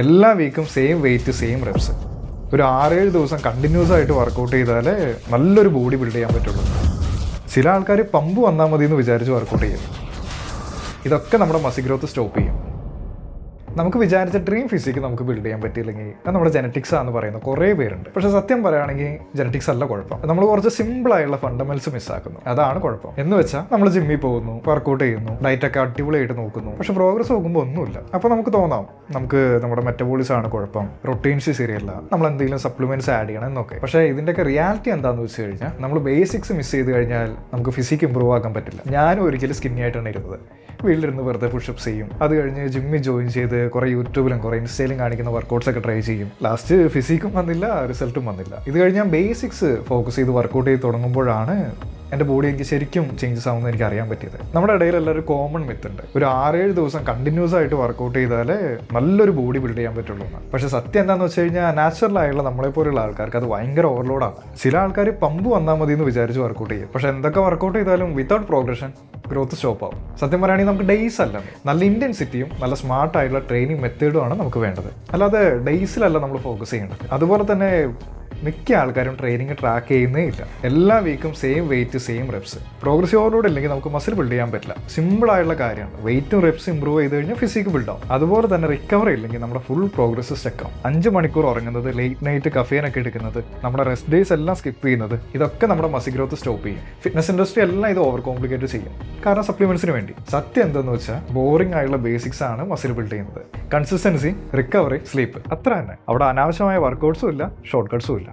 എല്ലാ വീക്കും same weight same reps ഒരു ആറേഴ് ദിവസം കണ്ടിന്യൂസ് ആയിട്ട് വർക്കൗട്ട് ചെയ്താലേ നല്ലൊരു ബോഡി ബിൽഡ് ചെയ്യാൻ പറ്റുള്ളൂ. ചില ആൾക്കാർ പമ്പ് വന്നാൽ മതി എന്ന് വിചാരിച്ച് വർക്കൗട്ട് ചെയ്യും. ഇതൊക്കെ നമ്മുടെ മസി ഗ്രോത്ത് സ്റ്റോപ്പ് ചെയ്യും. നമുക്ക് വിചാരിച്ച ഡ്രീം ഫിസിക്ക് നമുക്ക് ബിൽഡ് ചെയ്യാൻ പറ്റിയില്ലെങ്കിൽ അത് നമ്മുടെ ജനറ്റിക്സ് ആണെന്ന് പറയുന്ന കുറേ പേരുണ്ട്. പക്ഷേ സത്യം പറയുകയാണെങ്കിൽ ജനറ്റിക്സ് അല്ല കുഴപ്പം. നമ്മൾ കുറച്ച് സിമ്പിൾ ആയുള്ള ഫണ്ടമെന്റ്സ് മിസ്സാക്കുന്നു അതാണ് കുഴപ്പം. എന്ന് വെച്ചാൽ നമ്മൾ ജിമ്മിൽ പോകുന്നു വർക്കൗട്ട് ചെയ്യുന്നു ഡയറ്റൊക്കെ അടിപൊളിയായിട്ട് നോക്കുന്നു. പക്ഷെ പ്രോഗ്രസ് നോക്കുമ്പോൾ ഒന്നുമില്ല. അപ്പോൾ നമുക്ക് തോന്നാം നമുക്ക് നമ്മുടെ മെറ്റബോളിസം ആണ് കുഴപ്പം. റൊട്ടീൻസ് ശരിയല്ല. നമ്മൾ എന്തെങ്കിലും സപ്ലിമെന്റ്സ് ആഡ് ചെയ്യണം എന്നൊക്കെ. പക്ഷേ ഇതിന്റെയൊക്കെ റിയാലിറ്റി എന്താണെന്ന് വെച്ച് കഴിഞ്ഞാൽ നമ്മൾ ബേസിക്സ് മിസ് ചെയ്ത് കഴിഞ്ഞാൽ നമുക്ക് ഫിസിക്ക് ഇമ്പ്രൂവ് ആക്കാൻ പറ്റില്ല. ഞാനും ഒരിക്കലും സ്കിന്നി ആയിട്ടാണ് ഇരുന്നത്. വീട്ടിലിരുന്ന് വെറുതെ പുഷപ്സ് ചെയ്യും. അത് കഴിഞ്ഞ് ജിമ്മിൽ ജോയിൻ ചെയ്ത് കുറേ യൂട്യൂബിലും കുറേ ഇൻസ്റ്റയിലും കാണിക്കുന്ന വർക്കൗട്ട്സൊക്കെ ട്രൈ ചെയ്യും. ലാസ്റ്റ് ഫിസിക്കും വന്നില്ല റിസൾട്ടും വന്നില്ല. ഇത് കഴിഞ്ഞ് ഞാൻ ബേസിക്സ് ഫോക്കസ് ചെയ്ത് വർക്കൗട്ട് ചെയ്ത് തുടങ്ങുമ്പോഴാണ് എന്റെ ബോഡി എനിക്ക് ശരിക്കും ചേഞ്ചസ് ആവുമെന്ന് എനിക്ക് അറിയാൻ പറ്റിയത്. നമ്മുടെ ഇടയിൽ എല്ലാവരും കോമൺ മിത്ത് ഉണ്ട്. ഒരു ആറേഴ് ദിവസം കണ്ടിന്യൂസ് ആയിട്ട് വർക്കൗട്ട് ചെയ്താലേ നല്ലൊരു ബോഡി ബിൽഡ് ചെയ്യാൻ പറ്റുള്ളൂ എന്ന്. പക്ഷേ സത്യം എന്താണെന്ന് വെച്ച് കഴിഞ്ഞാൽ നാച്ചുറൽ ആയുള്ള നമ്മളെ പോലുള്ള ആൾക്കാർക്ക് അത് ഭയങ്കര ഓവർലോഡാണ് ചില ആൾക്കാർ പമ്പ് വന്നാൽ മതി എന്ന് വിചാരിച്ച് വർക്കൗട്ട് ചെയ്യും. പക്ഷേ എന്തൊക്കെ വർക്കൗട്ട് ചെയ്താലും വിത്തൗട്ട് പ്രോഗ്രഷൻ ഗ്രോത്ത് സ്റ്റോപ്പ് ആവും സത്യം പറയുകയാണെങ്കിൽ നമുക്ക് ഡേയ്സ് അല്ല. നല്ല ഇന്റൻസിറ്റിയും നല്ല സ്മാർട്ട് ആയിട്ടുള്ള ട്രെയിനിങ് മെത്തേഡും ആണ് നമുക്ക് വേണ്ടത്. അല്ലാതെ ഡേയ്സിലല്ല നമ്മൾ ഫോക്കസ് ചെയ്യേണ്ടത്. അതുപോലെ തന്നെ മിക്ക ആൾക്കാരും ട്രെയിനിങ് ട്രാക്ക് ചെയ്യുന്നേ ഇല്ല. എല്ലാ വീക്കും same weight same reps progressive overload ഇല്ലെങ്കിൽ നമുക്ക് മസിൽ ബിൽഡ് ചെയ്യാൻ പറ്റില്ല. സിമ്പിൾ ആയിട്ടുള്ള കാര്യമാണ്. വെയിറ്റും റെപ്സ് ഇമ്പ്രൂവ് ചെയ്ത് കഴിഞ്ഞാൽ ഫിസിക്ക് ബിൽഡ് ആവും. അതുപോലെ തന്നെ റിക്കവറി ഇല്ലെങ്കിൽ നമ്മുടെ ഫുൾ പ്രോഗ്രസ് സ്റ്റക്ക് ആവും. അഞ്ച് മണിക്കൂർ ഉറങ്ങുന്നത് ലേറ്റ് നൈറ്റ് കഫേനൊക്കെ എടുക്കുന്നത് നമ്മുടെ റെസ്റ്റ് ഡേയ്സ് എല്ലാം സ്കിപ്പ് ചെയ്യുന്നത് ഇതൊക്കെ നമ്മുടെ മസിൽ ഗ്രോത്ത് സ്റ്റോപ്പ് ചെയ്യും. ഫിറ്റ്നസ് ഇൻഡസ്ട്രി എല്ലാം ഇത് ഓവർ കോംപ്ലിക്കേറ്റ് ചെയ്യും. കാരണം സപ്ലിമെന്റ്സിന് വേണ്ടി. സത്യം എന്തെന്ന് വെച്ചാൽ ബോറിംഗ് ആയുള്ള ബേസിക്സ് ആണ് മസിൽ ബിൽഡ് ചെയ്യുന്നത്. കൺസിസ്റ്റൻസി റിക്കവറി സ്ലീപ്പ് അത്ര തന്നെ. അവിടെ അനാവശ്യമായ വർക്കൗട്ട്സും ഇല്ല ഷോർട്ട് കട്ട്സും ഇല്ല.